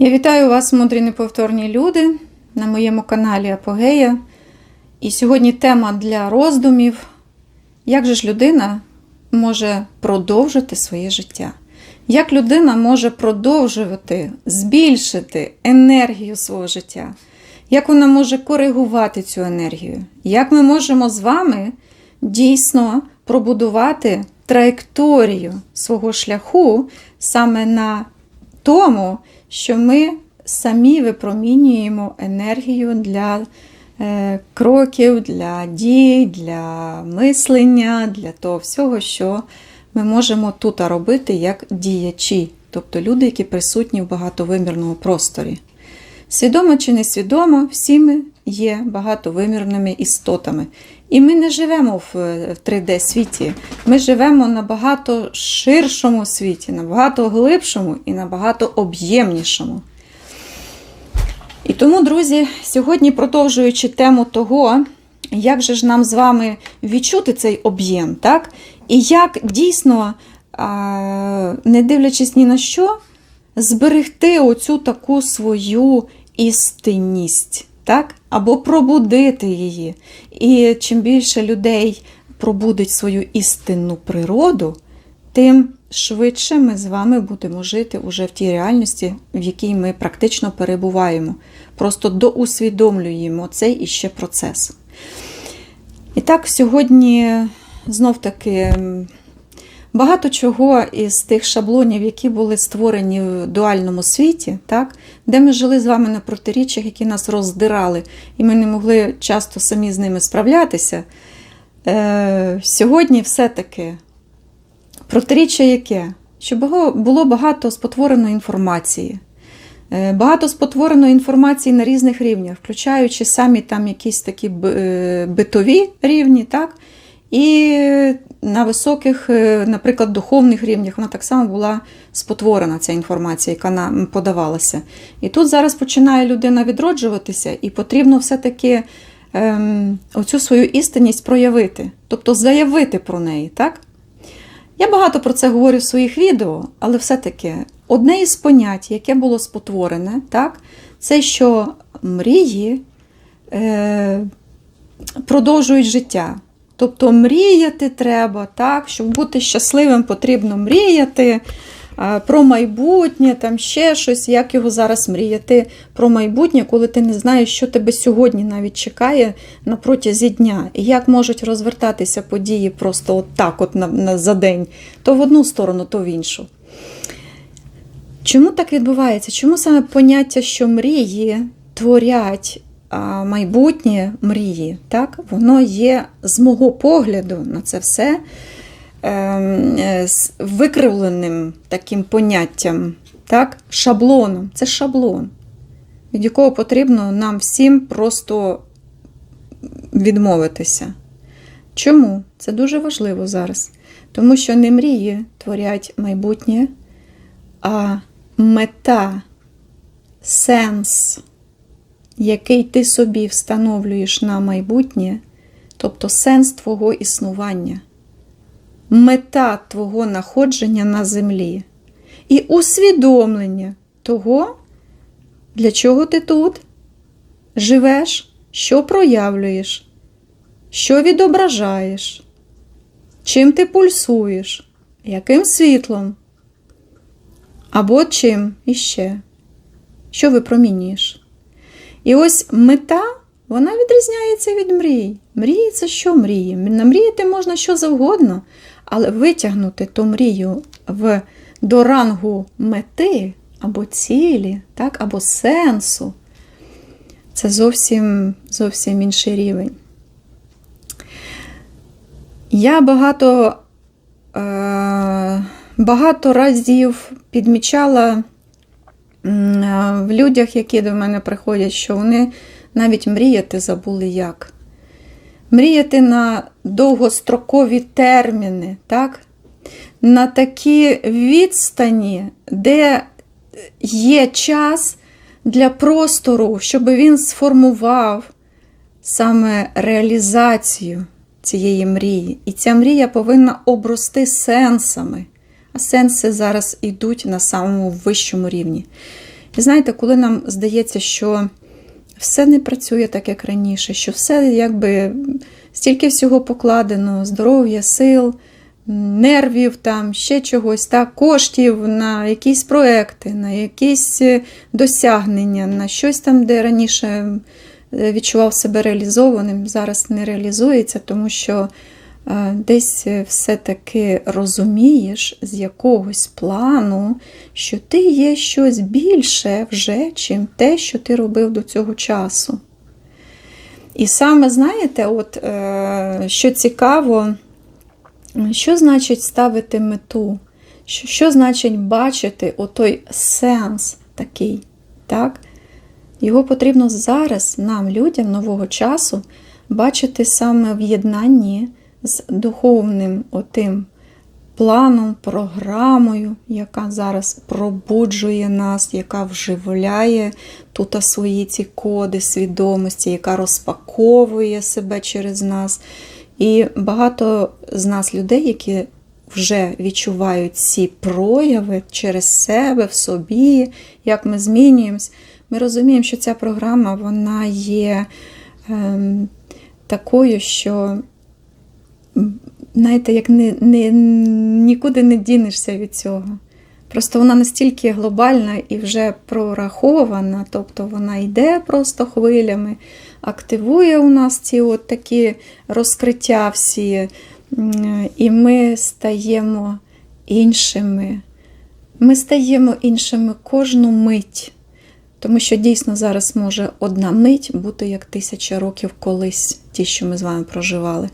Я вітаю вас, мудрі неповторні люди, на моєму каналі Апогея. І сьогодні тема для роздумів: як же ж людина може продовжити своє життя? Як людина може продовжувати, збільшити енергію свого життя? Як вона може коригувати цю енергію? Як ми можемо з вами дійсно пробудувати траєкторію свого шляху саме на тому, що ми самі випромінюємо енергію для е, кроків, для дій, для мислення, для того всього, що ми можемо тут робити як діячі, тобто люди, які присутні в багатовимірному просторі. Свідомо чи несвідомо, всі ми є багатовимірними істотами. І ми не живемо в 3D-світі, ми живемо на багато ширшому світі, набагато глибшому і набагато об'ємнішому. І тому, друзі, сьогодні, продовжуючи тему того, як же ж нам з вами відчути цей об'єм, так? І як дійсно, не дивлячись ні на що, зберегти оцю таку свою істинність, так? або пробудити її. І чим більше людей пробудить свою істинну природу, тим швидше ми з вами будемо жити уже в тій реальності, в якій ми практично перебуваємо. Просто доусвідомлюємо цей іще процес. І так, сьогодні знов-таки багато чого із тих шаблонів, які були створені в дуальному світі, так, де ми жили з вами на протиріччях, які нас роздирали, і ми не могли часто самі з ними справлятися. Е, Сьогодні все-таки протиріччя яке? Що було багато спотвореної інформації. Е, Багато спотвореної інформації на різних рівнях, включаючи самі там якісь такі битові рівні, так? і на високих, е, наприклад, духовних рівнях вона так само була спотворена, ця інформація, яка нам подавалася. І тут зараз починає людина відроджуватися, і потрібно все-таки ем, оцю свою істинність проявити, тобто заявити про неї. так? Я багато про це говорю в своїх відео, але все-таки одне із понять, яке було спотворене, так, це що мрії е, продовжують життя. Тобто мріяти треба, так, щоб бути щасливим, потрібно мріяти про майбутнє, там ще щось, як його зараз мріяти про майбутнє, коли ти не знаєш, що тебе сьогодні навіть чекає на протязі дня, і як можуть розвертатися події просто от так, от на, на, за день, то в одну сторону, то в іншу. Чому так відбувається? Чому саме поняття, що мрії творять майбутнє мрії, так? воно є з мого погляду на це все ем, з викривленим таким поняттям, так? шаблоном. Це шаблон, від якого потрібно нам всім просто відмовитися. Чому? Це дуже важливо зараз. Тому що не мрії творять майбутнє, а мета, сенс який ти собі встановлюєш на майбутнє, тобто сенс твого існування, мета твого находження на землі і усвідомлення того, для чого ти тут живеш, що проявлюєш, що відображаєш, чим ти пульсуєш, яким світлом або чим іще, що випромінюєш. І ось мета, вона відрізняється від мрій. Мрії це що мрії? Намріяти можна що завгодно, але витягнути ту мрію в, до рангу мети або цілі, так, або сенсу. Це зовсім, зовсім інший рівень. Я багато, е, багато разів підмічала в людях, які до мене приходять, що вони навіть мріяти забули як. Мріяти на довгострокові терміни, так? на такі відстані, де є час для простору, щоб він сформував саме реалізацію цієї мрії. І ця мрія повинна обрости сенсами. Сенси зараз йдуть на самому вищому рівні. І знаєте, коли нам здається, що все не працює так, як раніше, що все якби стільки всього покладено, здоров'я, сил, нервів, там, ще чогось, так, коштів на якісь проекти, на якісь е, досягнення, на щось там, де раніше е, відчував себе реалізованим, зараз не реалізується, тому що десь все-таки розумієш з якогось плану, що ти є щось більше вже, чим те, що ти робив до цього часу. І саме, знаєте, от, е, що цікаво, що значить ставити мету? Що, що значить бачити отой сенс такий? так? Його потрібно зараз нам, людям нового часу, бачити саме в єднанні з духовним отим планом, програмою, яка зараз пробуджує нас, яка вживляє тут свої ці коди свідомості, яка розпаковує себе через нас. І багато з нас людей, які вже відчувають ці прояви через себе в собі, як ми змінюємось, ми розуміємо, що ця програма вона є ем, такою, що знаєте, як не, не, нікуди не дінешся від цього. Просто вона настільки глобальна і вже прорахована, тобто вона йде просто хвилями, активує у нас ці от такі розкриття всі, і ми стаємо іншими. Ми стаємо іншими кожну мить. Тому що дійсно зараз може одна мить бути як тисяча років колись, ті, що ми з вами проживали.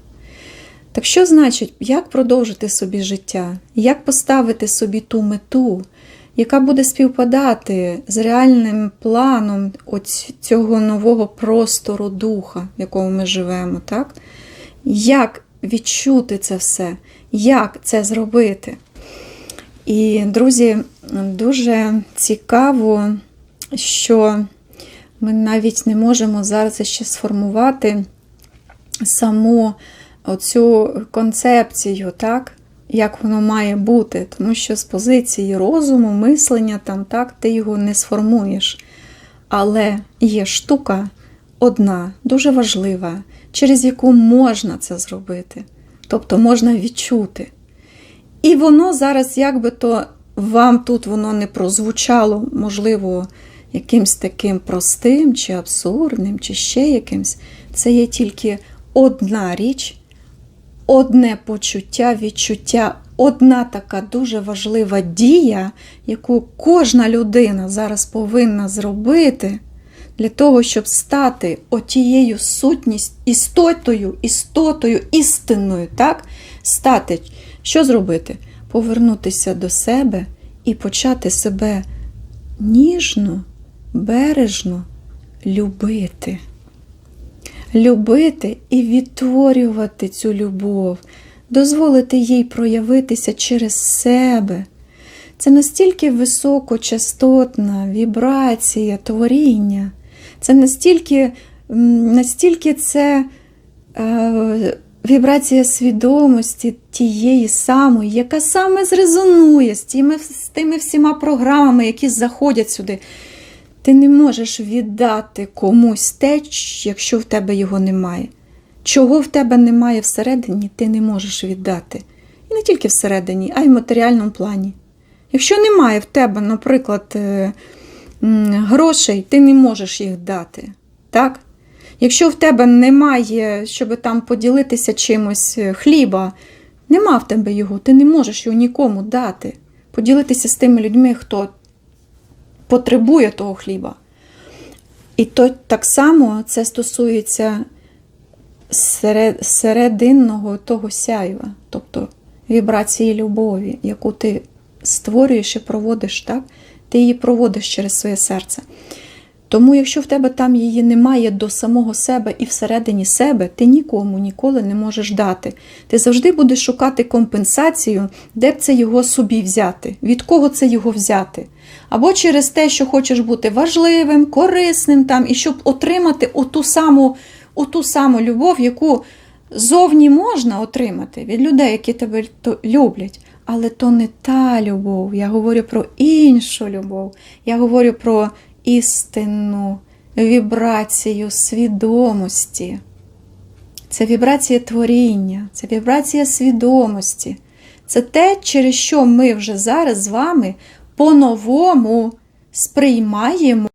Так що значить, як продовжити собі життя, як поставити собі ту мету, яка буде співпадати з реальним планом цього нового простору духа, в якому ми живемо, так? Як відчути це все, як це зробити? І, друзі, дуже цікаво, що ми навіть не можемо зараз ще сформувати саму оцю концепцію, так, як воно має бути, тому що з позиції розуму, мислення, там, так, ти його не сформуєш. Але є штука одна, дуже важлива, через яку можна це зробити. Тобто можна відчути. І воно зараз, як би то вам тут воно не прозвучало, можливо, якимсь таким простим, чи абсурдним, чи ще якимсь, це є тільки одна річ, одне почуття, відчуття, одна така дуже важлива дія, яку кожна людина зараз повинна зробити для того, щоб стати отією сутність, істотою, істотою, істинною, так? Стати, що зробити? Повернутися до себе і почати себе ніжно, бережно любити любити і відтворювати цю любов, дозволити їй проявитися через себе. Це настільки високочастотна вібрація творіння, це настільки настільки це е, вібрація свідомості тієї самої, яка саме зрезонує з тими, з тими всіма програмами, які заходять сюди. Ти не можеш віддати комусь те, якщо в тебе його немає. Чого в тебе немає всередині, ти не можеш віддати. І не тільки всередині, а й в матеріальному плані. Якщо немає в тебе, наприклад, е, грошей, ти не можеш їх дати. Так? Якщо в тебе немає, щоб там поділитися чимось е, хліба, нема в тебе його, ти не можеш його нікому дати. Поділитися з тими людьми, хто потребує того хліба. І то так само це стосується серед, серединного того сяйва, тобто вібрації любові, яку ти створюєш і проводиш, так? ти її проводиш через своє серце. Тому, якщо в тебе там її немає до самого себе і всередині себе, ти нікому ніколи не можеш дати. Ти завжди будеш шукати компенсацію, де б це його собі взяти, від кого це його взяти. Або через те, що хочеш бути важливим, корисним, там, і щоб отримати оту саму, оту саму любов, яку зовні можна отримати від людей, які тебе люблять. Але то не та любов. Я говорю про іншу любов. Я говорю про істинну вібрацію свідомості. Це вібрація творіння, це вібрація свідомості. Це те, через що ми вже зараз з вами по-новому сприймаємо